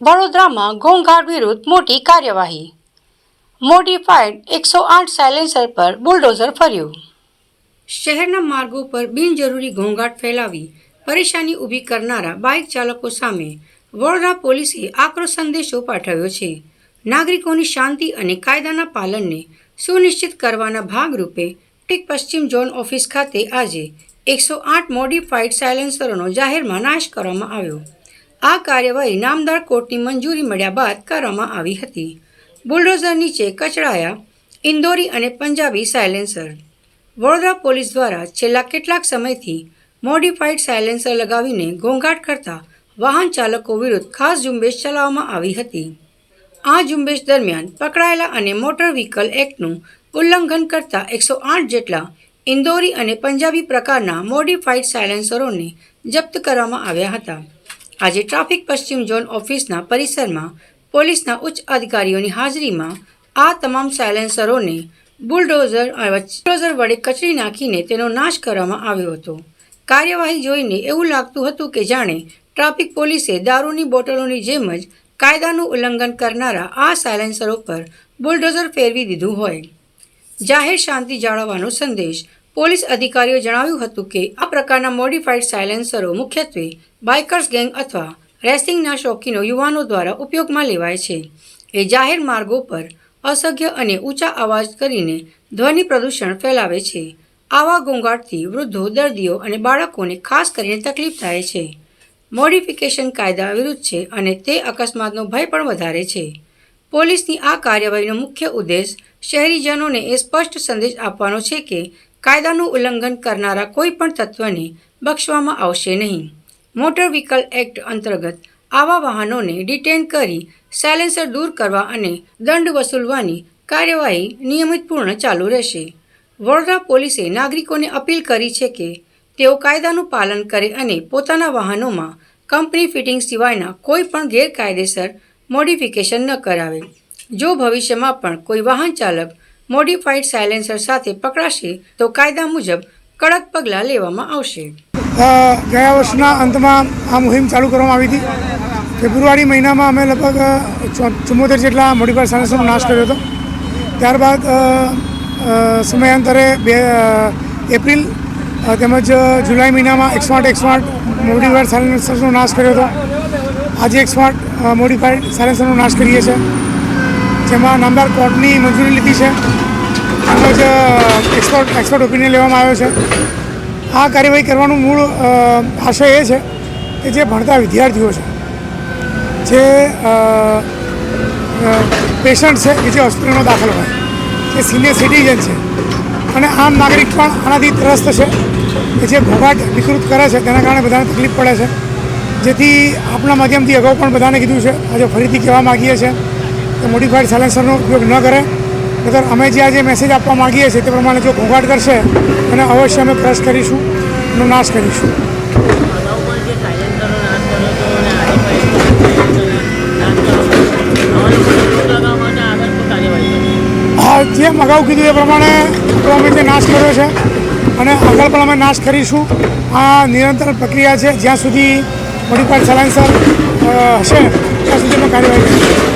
વડોદરામાં ઘોંઘાટ વિરુદ્ધ મોટી કાર્યવાહી. મોડિફાઈડ એકસો આઠ સાયલેન્સર પર બુલડોઝર ફર્યું. શહેરના માર્ગો પર બિનજરૂરી ઘોંઘાટ ફેલાવી પરેશાની ઊભી કરનારા બાઇક ચાલકો સામે વડોદરા પોલીસે આક્રોશ સંદેશો પાઠવ્યો છે. નાગરિકોની શાંતિ અને કાયદાના પાલનને સુનિશ્ચિત કરવાના ભાગરૂપે ટીક પશ્ચિમ ઝોન ઓફિસ ખાતે આજે એકસો આઠ મોડિફાઈડ સાયલેન્સરોનો જાહેરમાં નાશ કરવામાં આવ્યો. આ કાર્યવાહી નામદાર કોર્ટની મંજૂરી મળ્યા બાદ કરવામાં આવી હતી. બુલડોઝર નીચે કચડાયા, ઇન્દોરી અને પંજાબી સાયલેન્સર. વડોદરા પોલીસ દ્વારા છેલ્લા કેટલાક સમયથી મોડિફાઈડ સાયલેન્સર લગાવીને ઘોંઘાટ કરતા વાહન ચાલકો વિરુદ્ધ ખાસ ઝુંબેશ ચલાવવામાં આવી હતી. આ ઝુંબેશ દરમિયાન પકડાયેલા અને મોટર વ્હીકલ એક્ટનું ઉલ્લંઘન કરતા એકસો આઠ જેટલા ઇન્દોરી અને પંજાબી પ્રકારના મોડિફાઈડ સાયલેન્સરોને જપ્ત કરવામાં આવ્યા હતા. આજે ટ્રાફિક પશ્ચિમ ઝોન ઓફિસના પરિસરમાં પોલીસના ઉચ્ચ અધિકારીઓની હાજરીમાં આ તમામ સાયલેન્સરોને બુલડોઝર બુલડોઝર વડે કચડી નાખીને તેનો નાશ કરવામાં આવ્યો હતો. કાર્યવાહી જોઈને એવું લાગતું હતું કે જાણે ટ્રાફિક પોલીસે દારૂની બોટલોની જેમ જ કાયદાનું ઉલ્લંઘન કરનારા આ સાયલેન્સરો પર બુલડોઝર ફેરવી દીધું હોય. જાહેર શાંતિ જાળવવાનો સંદેશ પોલીસ અધિકારીઓ જણાવ્યું હતું કે આ પ્રકારના મોડિફાઈડ સાયલેન્સરો મુખ્યત્વે બાઇકર્સ ગેંગ અથવા રેસિંગના શોખીનો યુવાનો દ્વારા ઉપયોગમાં લેવાય છે. એ જાહેર માર્ગો પર અસભ્ય અને ઊંચા અવાજ કરીને ધ્વનિ પ્રદૂષણ ફેલાવે છે. આવા ઘોંઘાટથી વૃદ્ધો, દર્દીઓ અને બાળકોને ખાસ કરીને તકલીફ થાય છે. મોડિફિકેશન કાયદા વિરુદ્ધ છે અને તે અકસ્માતનો ભય પણ વધારે છે. પોલીસની આ કાર્યવાહીનો મુખ્ય ઉદ્દેશ શહેરીજનોને એ સ્પષ્ટ સંદેશ આપવાનો છે કે કાયદાનું ઉલ્લંઘન કરનારા કોઈપણ તત્વને બક્ષવામાં આવશે નહીં. મોટર વ્હીકલ એક્ટ અંતર્ગત આવા વાહનોને ડિટેન કરી સાયલેન્સર દૂર કરવા અને દંડ વસૂલવાની કાર્યવાહી નિયમિતપૂર્ણ ચાલુ રહેશે. વડોદરા પોલીસે નાગરિકોને અપીલ કરી છે કે તેઓ કાયદાનું પાલન કરે અને પોતાના વાહનોમાં કંપની ફિટિંગ સિવાયના કોઈ પણ ગેરકાયદેસર મોડિફિકેશન ન કરાવે. જો ભવિષ્યમાં પણ કોઈ વાહન ચાલક મોડિફાઈડ સાયલેન્સર સાથે પકડાશે તો કાયદા મુજબ કડક પગલાં લેવામાં આવશે. ગયા વર્ષના અંતમાં આ મુહિમ ચાલુ કરવામાં આવી હતી. ફેબ્રુઆરી મહિનામાં અમે લગભગ ચુમ્મોતેર જેટલા મોડિફાઈડ સાયલેન્સરનો નાશ કર્યો હતો. ત્યારબાદ સમયાંતરે બે એપ્રિલ તેમજ જુલાઈ મહિનામાં એકસો આઠ એકસો આઠ મોડિફાઈડ સાયલેન્સરનો નાશ કર્યો હતો. આજે એકસો આઠ મોડિફાઈડ સાયલેન્સરનો નાશ કરીએ છીએ. જેમાં નામદાર કોર્ટની મંજૂરી લીધી છે. તેમજ એક્સપર્ટ એક્સપર્ટ ઓપિનિયન લેવામાં આવ્યો છે. આ કાર્યવાહી કરવાનું મૂળ આશય એ છે કે જે ભણતા વિદ્યાર્થીઓ છે, જે પેશન્ટ છે કે જે હોસ્પિટલમાં દાખલ હોય, જે સિનિયર સિટીઝન છે. અને આમ નાગરિક પણ આનાથી ત્રસ્ત છે કે જે ઘોઘાટ વિકૃત કરે છે, તેના કારણે બધાને તકલીફ પડે છે. જેથી આપણા માધ્યમથી અગાઉ પણ બધાને કીધું છે, આજે ફરીથી કહેવા માગીએ છીએ. કે મોડિફાઈડ સાયલેન્સરનો ઉપયોગ ન કરે. નતર અમે જે આજે મેસેજ આપવા માગીએ છીએ તે પ્રમાણે જો ઘોંઘાટ કરશે, એને અવશ્ય અમે ક્રશ કરીશું હા અને નાશ કરશે. આ જેમ અગાઉ કીધું એ પ્રમાણે અમે જે નાશ કર્યો છે અને આગળ પણ અમે નાશ કરીશું. આ નિરંતર પ્રક્રિયા છે, જ્યાં સુધી મોડિફાઈડ સાયલેન્સર હશે, ત્યાં સુધી અમે કાર્યવાહી કરીશું.